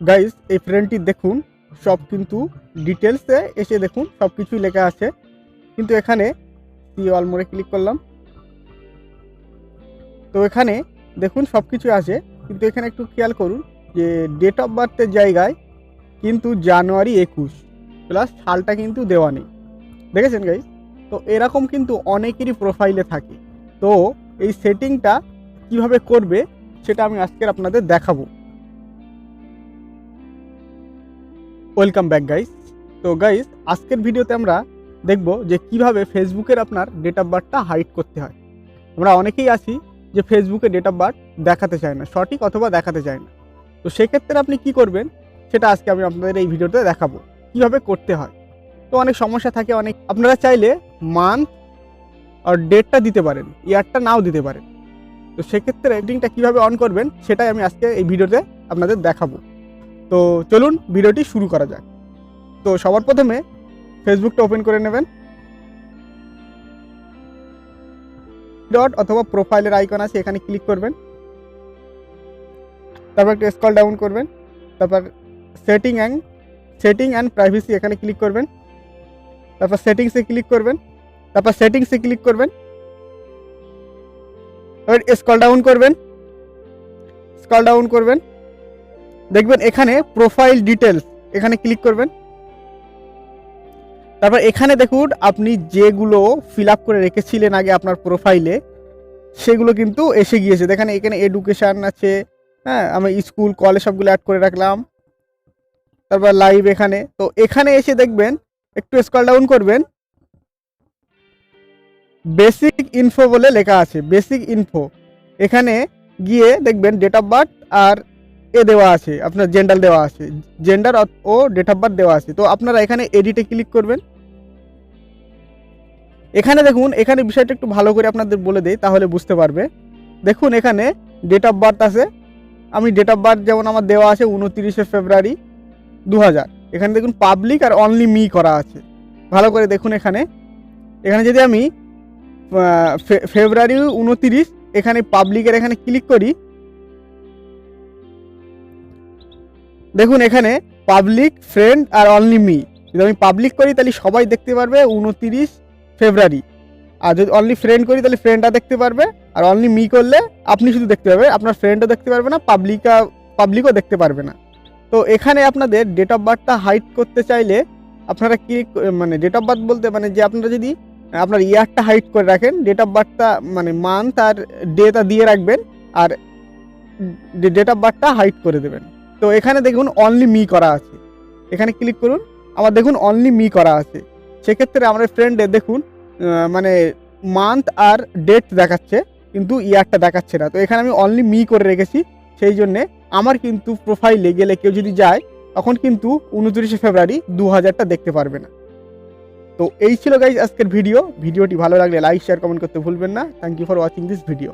Guys এই ফ্রেন্ডটি দেখুন, সব কিন্তু ডিটেলসে এসে দেখুন, সব কিছুই লেখা আছে। কিন্তু এখানে সি অলমোরে ক্লিক করলাম। তো এখানে দেখুন, সব কিছু আছে। কিন্তু এখানে একটু খেয়াল করুন যে ডেট অফ বার্থের জায়গায় কিন্তু জানুয়ারি একুশ প্লাস সালটা কিন্তু দেওয়া নেই। দেখেছেন গাইস তো এরকম কিন্তু অনেকেরই প্রোফাইলে থাকে। তো এই সেটিংটা কীভাবে করবে, সেটা আমি আজকের আপনাদের দেখাবো। Welcome back guys. তো গাইস, আজকের ভিডিওতে আমরা দেখব যে কীভাবে ফেসবুকের আপনার ডেট অফ বার্থটা হাইড করতে হয়। আমরা অনেকেই আছি যে ফেসবুকে ডেট অফ বার্থ দেখাতে চায় না, সঠিক অথবা দেখাতে চায় না। তো সেক্ষেত্রে আপনি কি করবেন, সেটা আজকে আমি আপনাদের এই ভিডিওতে দেখাবো, কীভাবে করতে হয়। তো অনেক সমস্যা থাকে, অনেক আপনারা চাইলে মান্থ আর ডেটটা দিতে পারেন ইয়ারটা নাও দিতে পারেন। তো সেক্ষেত্রে রেটিংটা কীভাবে অন করবেন, সেটাই আমি আজকে এই ভিডিওতে আপনাদের দেখাবো। তো চলুন ভিডিওটি শুরু করা যাক। তো সবার প্রথমে ফেসবুকটা ওপেন করে নেবেন। ডট অথবা প্রোফাইলের আইকন আছে, এখানে ক্লিক করবেন। তারপর একটু স্কল ডাউন করবেন। তারপর setting and setting and privacy এখানে ক্লিক করবেন। তারপর সেটিংসে ক্লিক করবেন। তারপর সেটিংসে ক্লিক করবেন। এবার স্কল ডাউন করবেন। স্কল ডাউন করবেন। দেখবেন এখানে প্রোফাইল ডিটেলস এখানে ক্লিক করবেন। তারপর এখানে দেখুন, আপনি যেগুলো ফিল করে রেখেছিলেন আগে আপনার প্রোফাইলে সেগুলো কিন্তু এসে গিয়েছে। দেখেন এখানে এডুকেশান আছে হ্যাঁ আমি স্কুল কলেজ সবগুলো অ্যাড করে রাখলাম। তারপর লাইভ এখানে, তো এখানে এসে দেখবেন, একটু স্কল ডাউন করবেন। বেসিক ইনফো বলে লেখা আছে বেসিক ইনফো এখানে গিয়ে দেখবেন ডেট অফ বার্থ আর এ দেওয়া আছে, আপনার জেন্ডার দেওয়া আছে জেন্ডার ও ডেট অফ বার্থ দেওয়া আছে। তো আপনারা এখানে এডিটে ক্লিক করবেন। এখানে দেখুন, এখানে বিষয়টা একটু ভালো করে আপনাদের বলে দেই, তাহলে বুঝতে পারবে। দেখুন, এখানে ডেট অফ বার্থ আছে। আমি ডেট অফ বার্থ যেমন আমার দেওয়া আছে উনতিরিশে ফেব্রুয়ারি দু হাজার এখানে দেখুন পাবলিক আর অনলি মি করা আছে। ভালো করে দেখুন এখানে। এখানে যদি আমি ফেব্রুয়ারি উনতিরিশ, এখানে পাবলিকের এখানে ক্লিক করি দেখুন এখানে পাবলিক ফ্রেন্ড আর অনলি মি যদি আমি পাবলিক করি, তাহলে সবাই দেখতে পারবে উনতিরিশ ফেব্রুয়ারি। আর যদি অনলি ফ্রেন্ড করি, তাহলে ফ্রেন্ডটা দেখতে পারবে। আর অনলি মি করলে আপনি শুধু দেখতে পারবেন আপনার ফ্রেন্ডও দেখতে পারবে না পাবলিকা পাবলিকও দেখতে পারবে না। তো এখানে আপনাদের ডেট অফ বার্থটা হাইড করতে চাইলে আপনারা কি মানে ডেট অফ বার্থ বলতে মানে যে আপনারা যদি আপনার ইয়ারটা হাইড করে রাখেন ডেট অফ বার্থটা মানে মান্থ আর ডেটা দিয়ে রাখবেন, আর ডেট অফ বার্থটা হাইড করে দেবেন। তো এখানে দেখুন অনলি মি করা আছে। এখানে ক্লিক করুন, আবার দেখুন অনলি মি করা আছে। সেক্ষেত্রে আমার ফ্রেন্ডে দেখুন মানে মান্থ আর ডেট দেখাচ্ছে, কিন্তু ইয়ারটা দেখাচ্ছে না। তো এখানে আমি অনলি মি করে রেখেছি, সেই জন্যে আমার কিন্তু প্রোফাইলে গেলে কেউ যদি যায়, তখন কিন্তু উনত্রিশে ফেব্রুয়ারি দু হাজারটা দেখতে পারবে না। তো এই ছিল গাইজ আজকের ভিডিও ভিডিওটি ভালো লাগলে লাইক শেয়ার কমেন্ট করতে ভুলবেন না। Thank you for watching this video